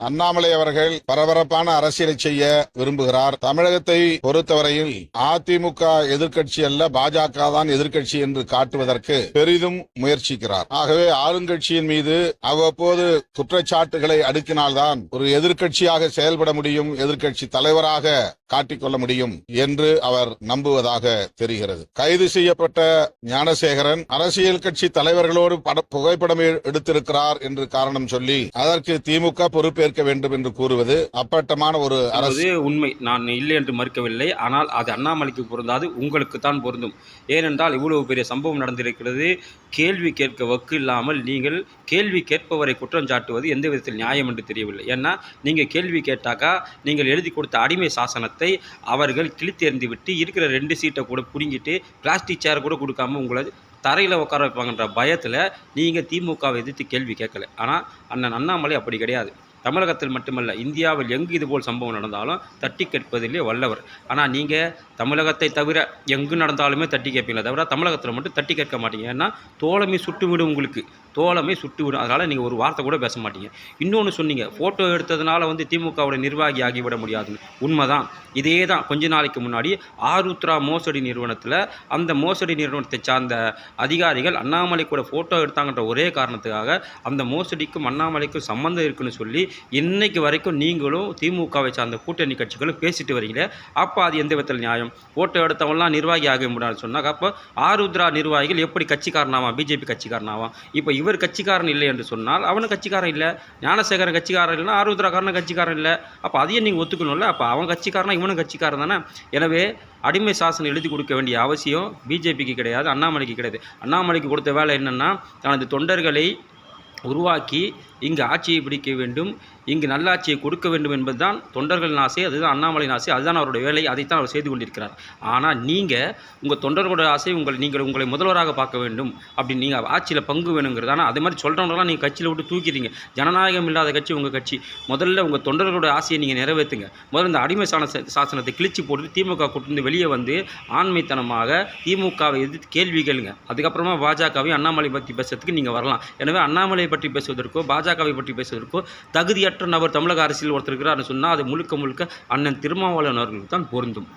அண்ணாமலை அவர்கள் பரபரப்பான அரசியலை செய்ய விரும்புகிறார். தமிழகத்தை பொறுத்தவரையில் அதிமுக எதிர்கட்சி அல்ல பாஜக தான் எதிர்கட்சி என்று காட்டுவதற்கு பெரிதும் முயற்சிக்கிறார். ஆகவே ஆளுங்கட்சியின் மீது அவ்வப்போது குற்றச்சாட்டுகளை அடுக்கினால்தான் ஒரு எதிர்க்கட்சியாக செயல்பட முடியும் எதிர்க்கட்சி தலைவராக காட்டிக்கொள்ள முடியும் என்று அவர் நம்புவதாக தெரிகிறது. கைது செய்யப்பட்ட ஞானசேகரன் அரசியல் கட்சி தலைவர்களோடு பட- புகைப்படம் எடுத்திருக்கிறார் என்று காரணம் சொல்லி அதற்கு திமுக பொறுப்பேற்க வேண்டும் என்று கூறுவது அப்பட்டமான ஒரு அரசு. உண்மை. நான் இல்லை என்று மறுக்கவில்லை. ஆனால் அது அண்ணாமலைக்கு பொருந்தாது உங்களுக்கு தான் பொருந்தும். ஏனென்றால் இவ்வளவு பெரிய சம்பவம் நடந்திருக்கிறது. கேள்வி கேட்க வக்கு இல்லாமல் நீங்கள் கேள்வி கேட்பவரை குற்றம் சாட்டுவது எந்த விதத்தில் நியாயம் என்று தெரியவில்லை. ஏன்னா நீங்கள் கேள்வி கேட்டாக்கா நீங்கள் எழுதி கொடுத்த அடிமை சாசனத்தை அவர்கள் கிழித்தெறிந்து விட்டு இருக்கிற ரெண்டு சீட்டை கூட பிடுங்கிட்டு பிளாஸ்டிக் சேர் கூட கொடுக்காம உங்களை தரையில் உட்கார வைப்பாங்கன்ற பயத்தில் நீங்கள் திமுகவை எதிர்த்து கேள்வி கேட்கல. ஆனால் அண்ணன் அண்ணாமலை அப்படி கிடையாது. தமிழகத்தில் மட்டுமல்ல இந்தியாவில் எங்கு இதுபோல் சம்பவம் நடந்தாலும் தட்டி கேட்பதிலே வல்லவர். ஆனால் நீங்கள் தமிழகத்தை தவிர எங்கு நடந்தாலுமே தட்டி கேட்பீங்களே தவிர தமிழகத்தில் மட்டும் தட்டி கேட்க மாட்டீங்க. ஏன்னா தோழமை சுட்டு விடும் உங்களுக்கு. தோழமை சுட்டு விடும். அதனால் நீங்கள் ஒரு வார்த்தை கூட பேச மாட்டீங்க. இன்னொன்று சொன்னீங்க ஃபோட்டோ எடுத்ததுனால வந்து திமுகவோட நிர்வாகி ஆகிவிட முடியாதுன்னு உண்மைதான். இதே தான் கொஞ்ச நாளைக்கு முன்னாடி ஆருத்ரா மோசடி நிறுவனத்தில் அந்த மோசடி நிறுவனத்தை சார்ந்த அதிகாரிகள் அண்ணாமலை கூட ஃபோட்டோ எடுத்தாங்கன்ற ஒரே காரணத்துக்காக அந்த மோசடிக்கும் அண்ணாமலைக்கும் சம்மந்தம் இருக்குன்னு சொல்லி இன்னைக்கு வரைக்கும் நீங்களும் திமுகவை சார்ந்த கூட்டணி கட்சிகளும் பேசிட்டு வரீங்களே அப்போ அது எந்த விதத்தில் நியாயம்? ஃபோட்டோ எடுத்தவங்களாம் நிர்வாகி ஆக முடியாதுன்னு சொன்னாங்க. அப்போ ஆருத்ரா நிர்வாகிகள் எப்படி கட்சிக்காரனாவான் பிஜேபி கட்சிக்காரனாவான் இப்போ இவர் கட்சிக்காரன் இல்லை என்று சொன்னால் அவனும் கட்சிக்காரன் இல்லை. ஞானசேகரன் கட்சிக்காரன் இல்லைன்னா ஆருத்ராக்காரனும் கட்சிக்காரன் இல்லை. அப்போ அதையும் நீங்கள் ஒத்துக்கணும்ல? அப்போ அவன் கட்சிக்காரனா இவனும் கட்சிக்காரன் தானே? எனவே அடிமை சாசனம் எழுதி கொடுக்க வேண்டிய அவசியம் பிஜேபிக்கு கிடையாது அண்ணாமலைக்கு கிடையாது. அண்ணாமலைக்கு கொடுத்த வேலை என்னென்னா தனது தொண்டர்களை உருவாக்கி இங்கு ஆட்சியை பிடிக்க வேண்டும். இங்கு நல்லாட்சியை கொடுக்க வேண்டும் என்பதுதான் தொண்டர்களின் ஆசை அதுதான் அண்ணாமலையின் ஆசை அதுதான் அவருடைய வேலை அதைத்தான் அவர் செய்து கொண்டிருக்கிறார். ஆனால் நீங்கள் உங்கள் தொண்டர்களோட ஆசை உங்கள் நீங்கள் உங்களை முதல்வராக பார்க்க வேண்டும் அப்படி நீங்கள் ஆட்சியில் பங்கு வேணுங்கிறது. ஆனால் அதே மாதிரி சொல்கிறவங்களாம் நீங்கள் கட்சியில் விட்டு தூக்கிறீங்க ஜனநாயகம் இல்லாத கட்சி உங்கள் கட்சி. முதல்ல உங்கள் தொண்டர்களோட ஆசையை நீங்கள் நிறைவேற்றுங்க முதல்ல இந்த அடிமை சாண சாசனத்தை கிழிச்சு போட்டு திமுக கூட்டிருந்து வெளியே வந்து ஆண்மைத்தனமாக திமுகவை எதிர்த்து கேள்வி கேளுங்க. அதுக்கப்புறமா பாஜகவை அண்ணாமலை பற்றி பேசுறதுக்கு நீங்கள் வரலாம். எனவே அண்ணாமலை பற்றி பேசுவதற்கோ பாஜகவை பற்றி பேசுவதற்கோ தகுதியற்ற நபர் தமிழக அரசியல் ஒருத்தர் இருக்கிறார்னு சொன்னால் அது முழுக்க முழுக்க அண்ணன் திருமாவளவன் அவர்களுக்கு தான் பொருந்தும்.